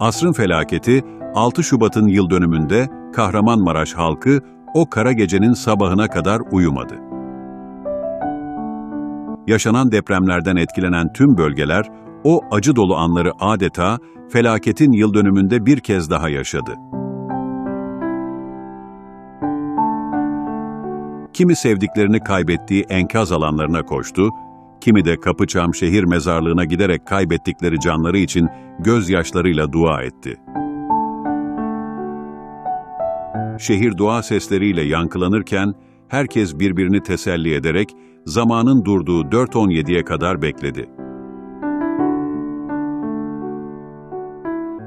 Asrın felaketi 6 Şubat'ın yıl dönümünde Kahramanmaraş halkı o kara gecenin sabahına kadar uyumadı. Yaşanan depremlerden etkilenen tüm bölgeler o acı dolu anları adeta felaketin yıl dönümünde bir kez daha yaşadı. Kimi sevdiklerini kaybettiği enkaz alanlarına koştu, kimi de Kapıçam şehir mezarlığına giderek kaybettikleri canları için gözyaşlarıyla dua etti. Şehir dua sesleriyle yankılanırken herkes birbirini teselli ederek zamanın durduğu 4.17'ye kadar bekledi.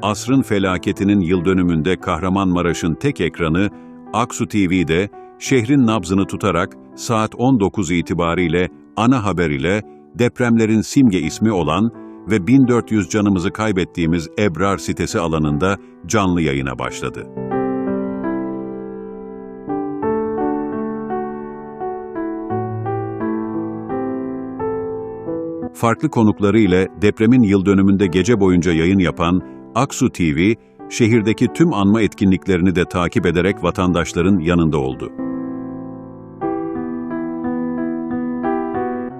Asrın felaketinin yıl dönümünde Kahramanmaraş'ın tek ekranı Aksu TV'de şehrin nabzını tutarak saat 19 itibariyle ana haber ile depremlerin simge ismi olan ve 1400 canımızı kaybettiğimiz Ebrar sitesi alanında canlı yayına başladı. Farklı konukları ile depremin yıl dönümünde gece boyunca yayın yapan Aksu TV, şehirdeki tüm anma etkinliklerini de takip ederek vatandaşların yanında oldu.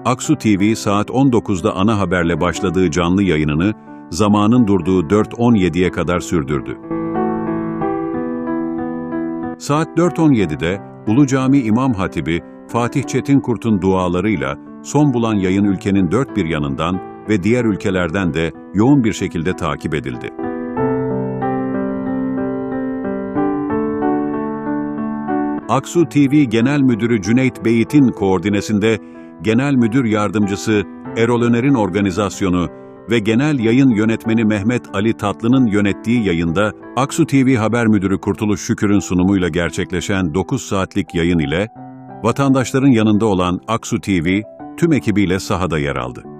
Aksu TV saat 19'da ana haberle başladığı canlı yayınını zamanın durduğu 4.17'ye kadar sürdürdü. Saat 4.17'de Ulu Cami İmam Hatibi Fatih Çetinkurt'un dualarıyla son bulan yayın ülkenin dört bir yanından ve diğer ülkelerden de yoğun bir şekilde takip edildi. Aksu TV Genel Müdürü Cüneyt Beyit'in koordinesinde Genel Müdür Yardımcısı Erol Öner'in organizasyonu ve Genel Yayın Yönetmeni Mehmet Ali Tatlı'nın yönettiği yayında Aksu TV Haber Müdürü Kurtuluş Şükür'ün sunumuyla gerçekleşen 9 saatlik yayın ile vatandaşların yanında olan Aksu TV tüm ekibiyle sahada yer aldı.